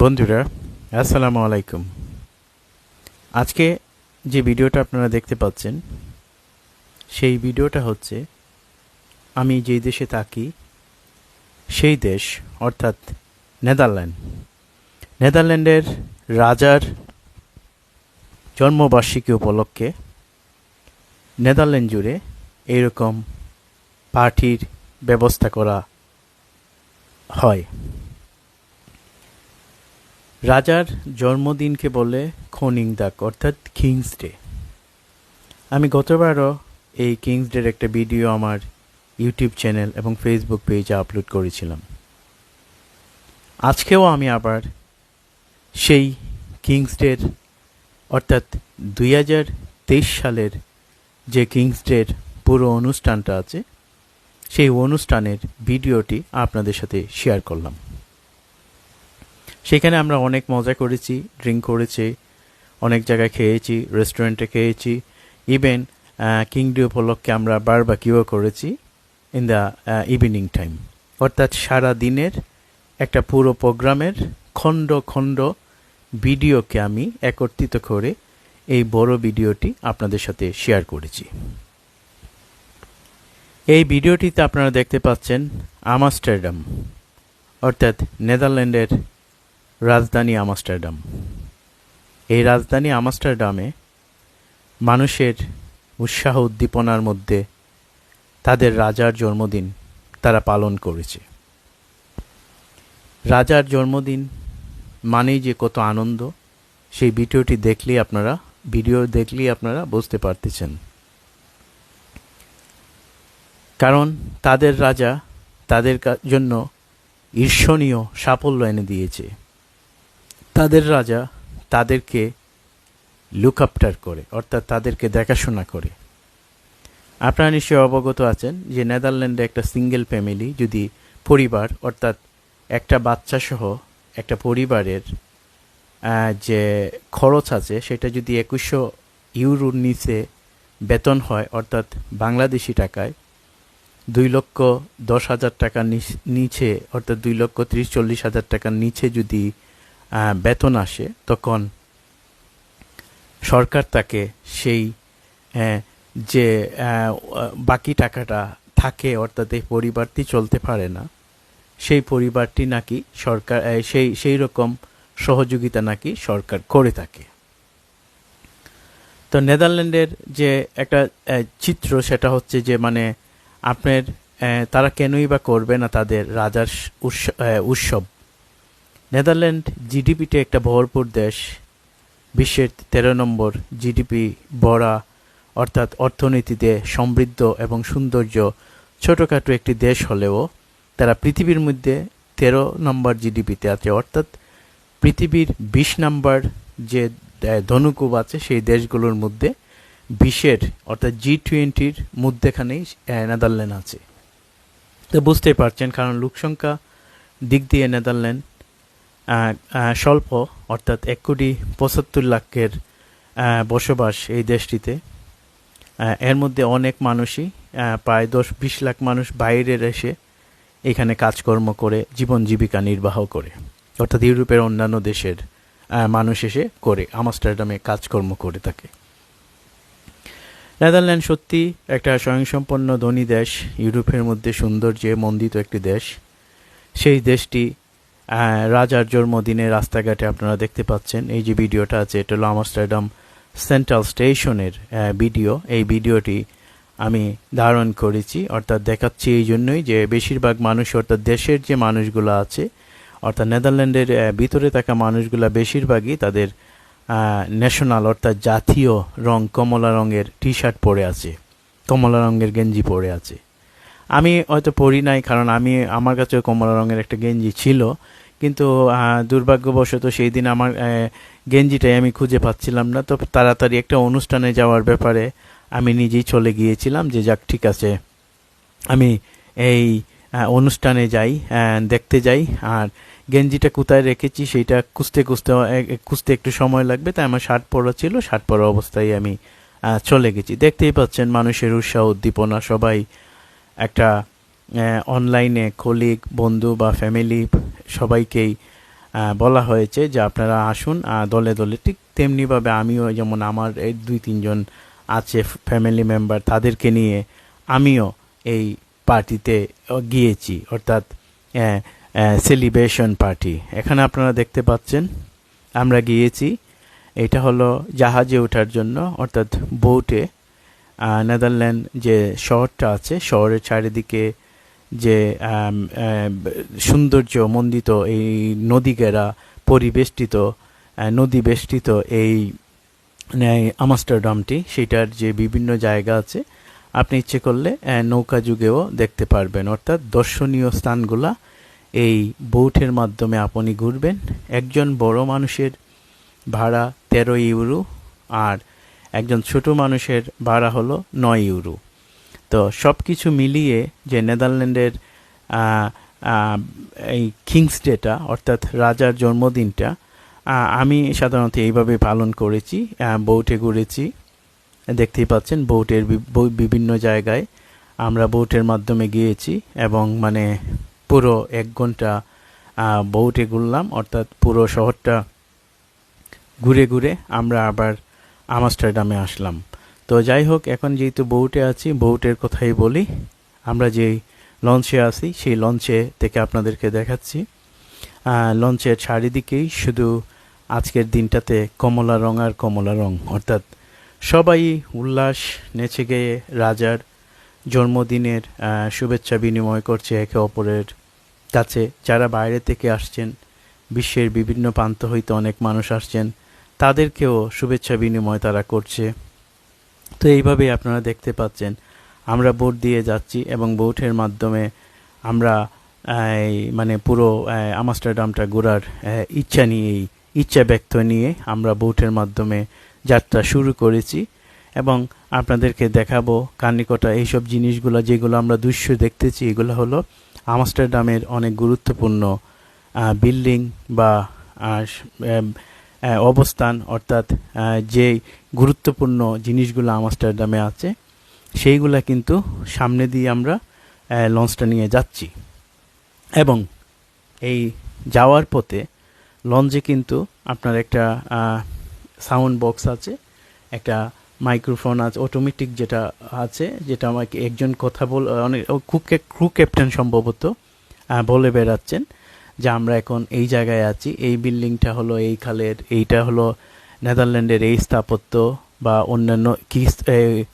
বন্ধুরা আসসালামু আলাইকুম। আজকে যে ভিডিওটা আপনারা দেখতে পাচ্ছেন সেই ভিডিওটা হচ্ছে আমি যেই দেশে থাকি সেই দেশ অর্থাৎ নেদারল্যান্ড। নেদারল্যান্ডের রাজার জন্মবার্ষিকী উপলক্ষে নেদারল্যান্ড জুড়ে এইরকম পার্টির ব্যবস্থা করা হয়। রাজার জন্মদিনকে বলে খনিং দাক অর্থাৎ কিংস ডে। আমি গতবারও এই কিংস ডের একটা ভিডিও আমার ইউটিউব চ্যানেল এবং ফেসবুক পেজে আপলোড করেছিলাম। আজকেও আমি আবার সেই কিংস ডের, অর্থাৎ দুই হাজার তেইশ সালের যে কিংস ডের পুরো অনুষ্ঠানটা আছে, সেই অনুষ্ঠানের ভিডিওটি আপনাদের সাথে শেয়ার করলাম। সেখানে আমরা অনেক মজা করেছি ড্রিঙ্ক করেছি, অনেক জায়গায় খেয়েছি রেস্টুরেন্টে খেয়েছি ইভেন কিং ডে উপলক্ষে আমরা বারবাকিও করেছি ইন দ্য ইভিনিং টাইম অর্থাৎ সারা দিনের একটা পুরো প্রোগ্রামের খণ্ড খণ্ড ভিডিওকে আমি একত্রিত করে এই বড় ভিডিওটি আপনাদের সাথে শেয়ার করেছি। এই ভিডিওটিতে আপনারা দেখতে পাচ্ছেন আমাস্টারডাম অর্থাৎ নেদারল্যান্ডের রাজধানী আমস্টারডাম। এই রাজধানী আমস্টারডামে মানুষের উৎসাহ উদ্দীপনার মধ্যে তাদের রাজার জন্মদিন তারা পালন করেছে। রাজার জন্মদিন মানেই যে কত আনন্দ, সেই ভিডিওটি দেখলেই আপনারা, ভিডিও দেখলেই আপনারা বুঝতে পারতেছেন। কারণ তাদের রাজা তাদের জন্য ঈর্ষণীয় সাফল্য এনে দিয়েছে। তাদের রাজা তাদেরকে লুক আপটার করে, অর্থাৎ তাদেরকে দেখাশোনা করে। আপনারা নিশ্চয়ই অবগত আছেন যে নেদারল্যান্ডে একটা সিঙ্গেল ফ্যামিলি যদি পরিবার, অর্থাৎ একটা বাচ্চা সহ একটা পরিবারের যে খরচ আছে, সেটা যদি একুশশো ইউরোর নিচে বেতন হয়, অর্থাৎ বাংলাদেশি টাকায়, দুই লক্ষ দশ হাজার টাকার নিচে, অর্থাৎ দুই লক্ষ ত্রিশ চল্লিশ হাজার টাকার নিচে যদি বেতন আসে, তখন সরকার তাকে সেই যে বাকি টাকাটা থাকে, অর্থাৎ এই পরিবারটি চলতে পারে না, সেই পরিবারটি নাকি সরকার সেই সেই রকম সহযোগিতা নাকি সরকার করে থাকে। তো নেদারল্যান্ডের যে একটা চিত্র, সেটা হচ্ছে যে মানে আপনার তারা কেনই বা করবে না তাদের রাজার উৎসব। নেদারল্যান্ড জিডিপিতে একটা ভরপুর দেশ, বিশ্বের তেরো নম্বর জিডিপি বড়া অর্থাৎ অর্থনীতিতে সমৃদ্ধ এবং সৌন্দর্য ছোটোখাটো একটি দেশ হলেও তারা পৃথিবীর মধ্যে তেরো নম্বর জিডিপিতে আছে, অর্থাৎ পৃথিবীর বিশ নম্বর যে ধনুকুব আছে সেই দেশগুলোর মধ্যে বিশের, অর্থাৎ জি টোয়েন্টির মধ্যেখানেই নেদারল্যান্ড আছে। তো বুঝতেই পারছেন, কারণ লোকসংখ্যা দিক দিয়ে নেদারল্যান্ড স্বল্প, অর্থাৎ এক কোটি পঁচাত্তর লাখের বসবাস এই দেশটিতে। এর মধ্যে অনেক মানুষই প্রায় দশ, বিশ লাখ মানুষ বাইরের এসে এখানে কাজকর্ম করে, জীবন জীবিকা নির্বাহ করে। অর্থাৎ ইউরোপের অন্যান্য দেশের মানুষ এসে করে, আমস্টারডামে কাজকর্ম করে থাকে। নেদারল্যান্ড সত্যি একটা স্বয়ংসম্পন্ন ধনী দেশ, ইউরোপের মধ্যে সৌন্দর্যে মন্দিত একটি দেশ। সেই দেশটি রাজার জন্মদিনে রাস্তাঘাটে আপনারা দেখতে পাচ্ছেন। এই যে ভিডিওটা আছে, এটা হলো আমস্টারডাম সেন্ট্রাল স্টেশনের ভিডিও। এই ভিডিওটি আমি ধারণ করেছি, অর্থাৎ দেখাচ্ছি এই জন্যই যে বেশিরভাগ মানুষ, অর্থাৎ দেশের যে মানুষগুলো আছে, অর্থাৎ নেদারল্যান্ডের ভিতরে থাকা মানুষগুলো বেশিরভাগই তাদের ন্যাশনাল অর্থাৎ জাতীয় রং কমলা রঙের টি শার্ট পরে আছে, কমলা রঙের গেঞ্জি পরে আছে। আমি হয়তো পরি নাই, কারণ আমি, আমার কাছেও কমলা রঙের একটা গেঞ্জি ছিল। কিন্তু দুর্ভাগ্যবশত সেই দিন আমার গেঞ্জিটাই আমি খুঁজে পাচ্ছিলাম না। তো তাড়াতাড়ি একটা অনুষ্ঠানে যাওয়ার ব্যাপারে আমি নিজেই চলে গিয়েছিলাম যে, যাক, ঠিক আছে। আমি এই অনুষ্ঠানে যাই দেখতে যাই। আর গেঞ্জিটা কোথায় রেখেছি সেইটা খুঁজতে খুঁজতে খুঁজতে একটু সময় লাগবে। তাই আমার শার্ট পরা ছিল, শার্ট পরা অবস্থায় আমি চলে গেছি। দেখতেই পাচ্ছেন মানুষের উৎসাহ, উদ্দীপনা সবাই একটা অনলাইনে কলিগ বন্ধু বা ফ্যামিলি সবাইকেই বলা হয়েছে যে আপনারা আসুন দলে দলে। ঠিক তেমনিভাবে আমিও যেমন আমার এই দুই, তিনজন আছে ফ্যামিলি মেম্বার তাদেরকে নিয়ে আমিও এই পার্টিতে গিয়েছি, অর্থাৎ সেলিব্রেশন পার্টি এখানে আপনারা দেখতে পাচ্ছেন, আমরা গিয়েছি, এটা হলো জাহাজে ওঠার জন্য, অর্থাৎ বোটে নেদারল্যান্ড যে শহরটা আছে, শহরের চারিদিকে যে সৌন্দর্য মণ্ডিত এই নদী ঘেরা পরিবেষ্টিত নদী বেষ্টিত এই আমস্টারডামটি, সেটার যে বিভিন্ন জায়গা আছে, আপনি ইচ্ছে করলে নৌকা যুগেও দেখতে পারবেন। অর্থাৎ দর্শনীয় স্থানগুলা এই বোটের মাধ্যমে আপনি ঘুরবেন। একজন বড় মানুষের ভাড়া তেরো ইউরো আর একজন ছোট মানুষের ভাড়া হলো নয় ইউরো। তো সব কিছু মিলিয়ে যে নেদারল্যান্ডের এই কিংস ডেটা, অর্থাৎ রাজার জন্মদিনটা আমি সাধারণত এইভাবে পালন করেছি বোটে ঘুরেছি। দেখতেই পাচ্ছেন, বোটের বিভিন্ন জায়গায় আমরা বোটের মাধ্যমে গিয়েছি এবং মানে পুরো এক ঘণ্টা বোটে ঘুরলাম, অর্থাৎ পুরো শহরটা ঘুরে ঘুরে আমরা আবার আমস্টারডামে আসলাম। তো যাই হোক, এখন যেহেতু বউটে আছি বউটের কথাই বলি। আমরা যেই লঞ্চে আছি, সেই লঞ্চে থেকে আপনাদেরকে দেখাচ্ছি। লঞ্চের চারিদিকেই শুধু আজকের দিনটাতে কমলা রং আর কমলা রং। অর্থাৎ সবাই উল্লাস, নেচে গেয়ে রাজার জন্মদিনের শুভেচ্ছা বিনিময় করছে একে অপরের কাছে। যারা বাইরে থেকে আসছেন, বিশ্বের বিভিন্ন প্রান্ত হইতে অনেক মানুষ আসছেন। তাদেরকেও শুভেচ্ছা বিনিময় তারা করছে। তো এইভাবেই আপনারা দেখতে পাচ্ছেন, আমরা বোট দিয়ে যাচ্ছি এবং বোটের মাধ্যমে আমরা মানে পুরো আমস্টারডামটা ঘোরার ইচ্ছা নিয়েই, ইচ্ছা ব্যক্ত নিয়ে আমরা বোটের মাধ্যমে যাত্রা শুরু করেছি এবং আপনাদেরকে দেখাবো কান্নিকটা এইসব জিনিসগুলো যেগুলো আমরা দৃশ্য দেখতেছি, এগুলো হলো আমস্টারডামের অনেক গুরুত্বপূর্ণ বিল্ডিং বা অবস্থান, অর্থাৎ যে গুরুত্বপূর্ণ জিনিসগুলো আমস্টারডামে আছে, সেইগুলা কিন্তু সামনে দিয়ে আমরা লঞ্চটা নিয়ে যাচ্ছি। এবং এই যাওয়ার পথে লঞ্চে কিন্তু আপনার একটা সাউন্ড বক্স আছে, একটা মাইক্রোফোন আছে, অটোমেটিক যেটা আছে, যেটা আমাকে একজন কথা বল, অনেক ক্রু ক্রু ক্যাপ্টেন সম্ভবত বলে বেড়াচ্ছেন। যে আমরা এখন এই জায়গায় আছি, এই বিল্ডিংটা হলো এই খালের, এইটা হলো নেদারল্যান্ডের এই স্থাপত্য বা অন্যান্য কি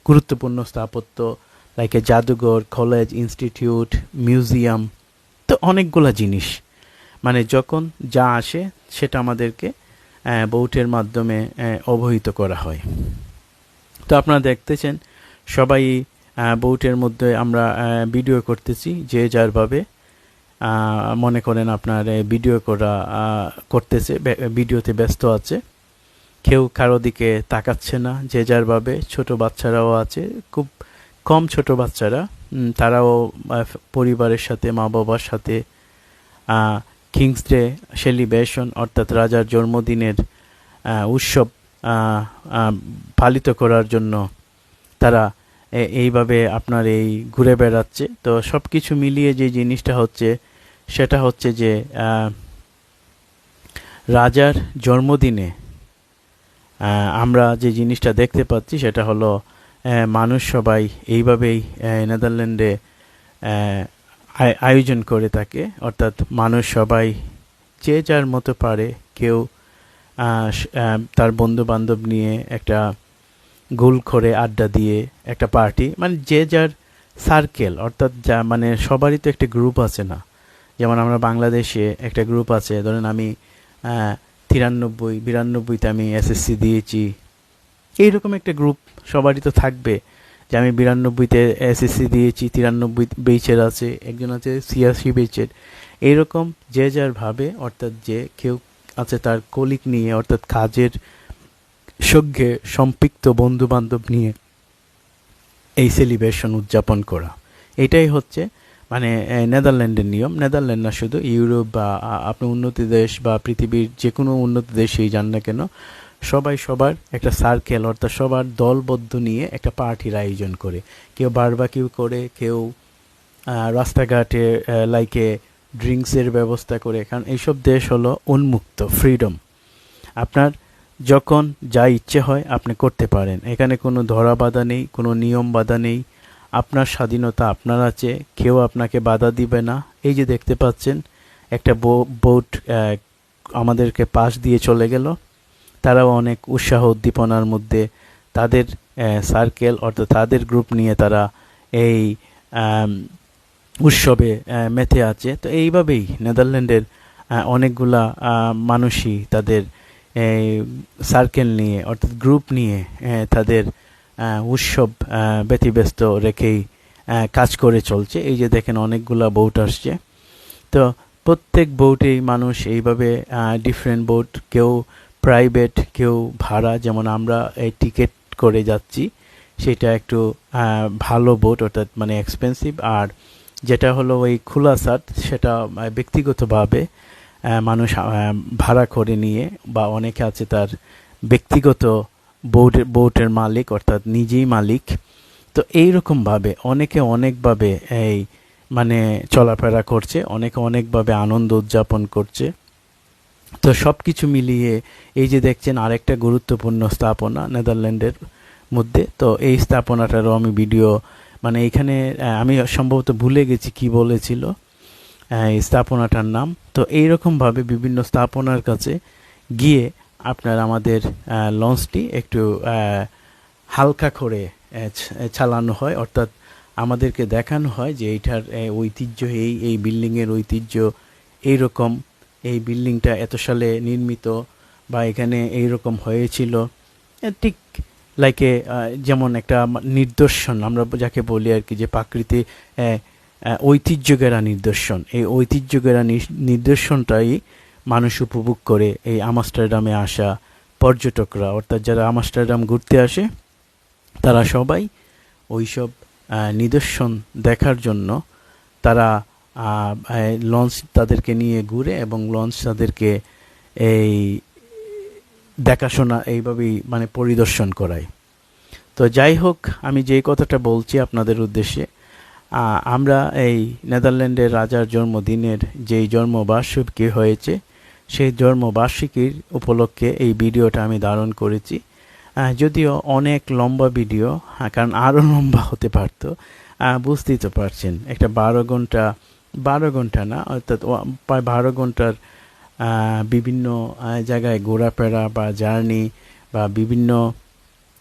গুরুত্বপূর্ণ স্থাপত্য লাইক এ জাদুঘর কলেজ ইনস্টিটিউট মিউজিয়াম তো অনেকগুলা জিনিস। মানে যখন যা আসে সেটা আমাদেরকে বোটের মাধ্যমে অবহিত করা হয়। তো আপনারা দেখতেছেন, সবাই বোটের মধ্যে আমরা ভিডিও করতেছি, যে যারভাবে মনে করেন আপনার ভিডিও করা করতেছে ভিডিওতে ব্যস্ত আছে। কেউ কারও দিকে তাকাচ্ছে না, যে যারভাবে ছোট বাচ্চারাও আছে, খুব কম ছোট বাচ্চারা। তারাও পরিবারের সাথে মা বাবার সাথে কিংস ডে সেলিব্রেশন অর্থাৎ রাজার জন্মদিনের উৎসব পালিত করার জন্য তারা এইভাবে আপনার এই ঘুরে বেড়াচ্ছে। তো সব কিছু মিলিয়ে যে জিনিসটা হচ্ছে সেটা হচ্ছে যে রাজার জন্মদিনে আমরা যে জিনিসটা দেখতে পাচ্ছি সেটা হলো মানুষ সবাই এইভাবেই নেদারল্যান্ডে আয়োজন করে থাকে। অর্থাৎ মানুষ সবাই যে যার মতো পারে কেউ তার বন্ধু বান্ধব নিয়ে একটা গোল করে আড্ডা দিয়ে একটা পার্টি মানে যে যার সার্কেল অর্থাৎ যা মানে সবারই তো একটা গ্রুপ আছে না। যেমন আমরা বাংলাদেশে একটা গ্রুপ আছে, ধরেন আমি তিরানব্বই, বিরানব্বইতে আমি এসএসসি দিয়েছি। এইরকম একটা গ্রুপ সবারই তো থাকবে যে আমি বিরানব্বইতে এসএসসি দিয়েছি, তিরানব্বই বেচের আছে, একজন আছে ছিয়াশি বেচের এইরকম যে যার ভাবে, অর্থাৎ যে কেউ আছে তার কলিক নিয়ে, অর্থাৎ কাজের সঙ্গে সম্পৃক্ত বন্ধু বান্ধব নিয়ে এই সেলিব্রেশন উদযাপন করা। এটাই হচ্ছে মানে নেদারল্যান্ডের নিয়ম। নেদারল্যান্ড না শুধু, ইউরোপ বা আপনি উন্নত দেশ বা পৃথিবীর যে কোনো উন্নত দেশেই যান না কেন, সবাই সবার একটা সার্কেল অর্থাৎ সবার দলবদ্ধ নিয়ে একটা পার্টির আয়োজন করে। কেউ বারবাকিউ করে, কেউ রাস্তাঘাটে লাইকে ড্রিঙ্কসের ব্যবস্থা করে। কারণ এইসব দেশ হলো উন্মুক্ত ফ্রিডম আপনার যখন যা ইচ্ছে হয়, আপনি করতে পারেন। এখানে কোনো ধরা বাধা নেই, কোনো নিয়ম বাধা নেই। আপনার স্বাধীনতা আপনার আছে, কেউ আপনাকে বাধা দিবে না। এই যে দেখতে পাচ্ছেন, একটা বোট আমাদেরকে পাশ দিয়ে চলে গেল। তারাও অনেক উৎসাহ উদ্দীপনার মধ্যে তাদের সার্কেল অর্থাৎ তাদের গ্রুপ নিয়ে তারা এই উৎসবে মেতে আছে। তো এইভাবেই নেদারল্যান্ডের অনেকগুলা মানুষই তাদের সার্কেল নিয়ে অর্থাৎ গ্রুপ নিয়ে তাদের উৎসব ব্যতিব্যস্ত রেখেই কাজ করে চলছে। এই যে দেখেন অনেকগুলা বোট আসছে। তো প্রত্যেক বোটেই মানুষ এইভাবে ডিফারেন্ট বোট কেউ প্রাইভেট কেউ ভাড়া, যেমন আমরা এই টিকিট করে যাচ্ছি, সেটা একটু ভালো বোট অর্থাৎ মানে এক্সপেন্সিভ আর যেটা হলো ওই খোলা সাট সেটা ব্যক্তিগতভাবে মানুষ ভাড়া করে নিয়ে বা অনেকে আছে তার ব্যক্তিগত বোটের বোটের মালিক, অর্থাৎ নিজেই মালিক। তো এইরকমভাবে অনেকে অনেকভাবে এই মানে চলাফেরা করছে, অনেকে অনেকভাবে আনন্দ উদযাপন করছে। তো সব কিছু মিলিয়ে এই যে দেখছেন আরেকটা গুরুত্বপূর্ণ স্থাপনা নেদারল্যান্ডের মধ্যে। তো এই স্থাপনাটারও আমি ভিডিও মানে এখানে আমি সম্ভবত ভুলে গেছি কি বলেছিল এই স্থাপনাটার নাম। তো এইরকমভাবে বিভিন্ন স্থাপনার কাছে গিয়ে আপনার আমাদের লঞ্চটি একটু হালকা করে চালানো হয়। অর্থাৎ আমাদেরকে দেখানো হয় যে এইটার ঐতিহ্য, এই এই বিল্ডিংয়ের ঐতিহ্য এইরকম। এই বিল্ডিংটা এত সালে নির্মিত বা এখানে এইরকম হয়েছিল। ঠিক লাইকে যেমন একটা নিদর্শন, আমরা যাকে বলি আর কি, যে প্রাকৃতিক ঐতিহ্যগেরা নিদর্শন। এই ঐতিহ্যগেরা নিদর্শনটাই মানুষ উপভোগ করে এই আমস্টারডামে আসা পর্যটকরা, অর্থাৎ যারা আমস্টারডাম ঘুরতে আসে, তারা সবাই ওইসব নিদর্শন দেখার জন্য তারা লঞ্চ তাদেরকে নিয়ে ঘুরে এবং লঞ্চ তাদেরকে এই দেখাশোনা এইভাবেই মানে পরিদর্শন করায়। তো যাই হোক, আমি যেই কথাটা বলছি আপনাদের উদ্দেশ্যে আমরা এই নেদারল্যান্ডের রাজার জন্মদিনের যেই জন্মবার্ষিকী হয়েছে সেই জন্মবার্ষিকীর উপলক্ষে এই ভিডিওটা আমি ধারণ করেছি। যদিও অনেক লম্বা ভিডিও কারণ আরও লম্বা হতে পারতো। বুঝতেই তো পারছেন, একটা বারো ঘণ্টা বারো ঘণ্টা না, অর্থাৎ প্রায় বারো ঘণ্টার বিভিন্ন জায়গায় ঘোরাফেরা বা জার্নি বা বিভিন্ন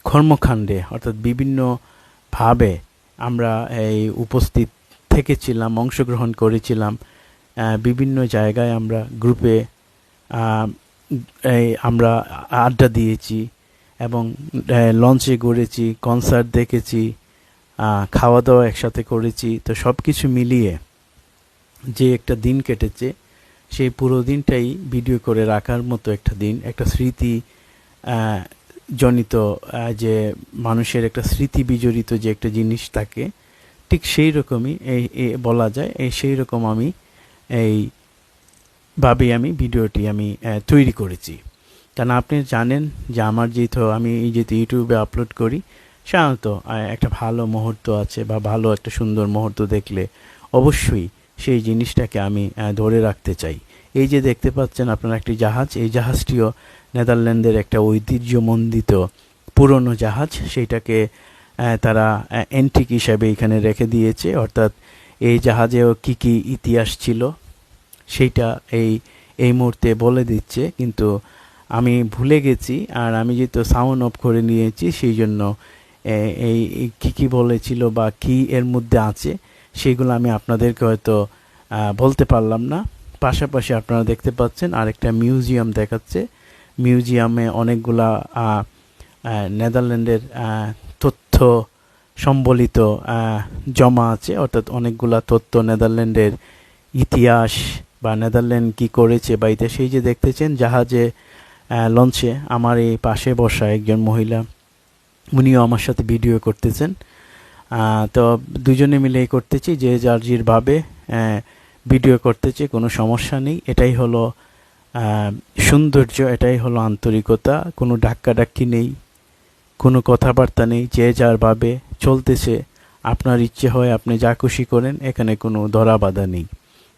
কর্মকাণ্ডে, অর্থাৎ বিভিন্নভাবে আমরা এই উপস্থিত থেকেছিলাম, অংশগ্রহণ করেছিলাম। বিভিন্ন জায়গায় আমরা গ্রুপে আমরা আড্ডা দিয়েছি এবং লঞ্চে ঘুরেছি কনসার্ট দেখেছি খাওয়া দাওয়া একসাথে করেছি, তো সব কিছু মিলিয়ে যে একটা দিন কেটেছে, সেই পুরো দিনটাই ভিডিও করে রাখার মতো একটা দিন, একটা স্মৃতি জনিত যে মানুষের একটা স্মৃতি বিজড়িত যে একটা জিনিস থাকে, ঠিক সেই রকমই এই বলা যায়, এই সেই রকম আমি এই ভাবেই আমি, ভিডিওটি আমি তৈরি করেছি। কারণ আপনি জানেন যে আমার যেহেতু আমি যেহেতু ইউটিউবে আপলোড করি, সাধারণত একটা ভালো মুহূর্ত আছে বা ভালো একটা সুন্দর মুহূর্ত দেখলে অবশ্যই সেই জিনিসটাকে আমি ধরে রাখতে চাই। এই যে দেখতে পাচ্ছেন আপনারা একটি জাহাজ, এই জাহাজটিও নেদারল্যান্ডের একটা ঐতিহ্যমণ্ডিত পুরনো জাহাজ। সেইটাকে তারা অ্যান্টিক হিসাবে এখানে রেখে দিয়েছে। অর্থাৎ এই জাহাজেও কি কি ইতিহাস ছিল সেইটা এই এই মুহূর্তে বলে দিচ্ছে। কিন্তু আমি ভুলে গেছি আর আমি যেহেতু সাউন্ড অফ করে নিয়েছি, সেই জন্য এই কী কী বলেছিল বা কি এর মধ্যে আছে সেইগুলো আমি আপনাদেরকে হয়তো বলতে পারলাম না। পাশাপাশি আপনারা দেখতে পাচ্ছেন আরেকটা মিউজিয়াম দেখাচ্ছে। মিউজিয়ামে অনেকগুলা নেদারল্যান্ডের তথ্য সম্বলিত জমা আছে। অর্থাৎ অনেকগুলা তথ্য নেদারল্যান্ডের ইতিহাস বা নেদারল্যান্ড কি করেছে বা ইতিহাস সেই যে দেখতেছেন জাহাজে লঞ্চে আমার এই পাশে বসা একজন মহিলা, উনিও আমার সাথে ভিডিও করতেছেন। তো দুজনে মিলে করতেছি, যে যার জিরভাবে ভিডিও করতেছে, কোনো সমস্যা নেই। এটাই হলো সৌন্দর্য, এটাই হলো আন্তরিকতা। কোনো ডাক্কাডাক্কি নেই, কোনো কথাবার্তা নেই, যে যার ভাবে চলতেছে। আপনার ইচ্ছে হয় আপনি যা খুশি করেন, এখানে কোনো ধরা বাধা নেই।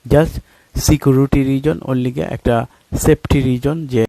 জাস্ট সিকিউরিটি রিজন ওর লিগে একটা সেফটি রিজন যে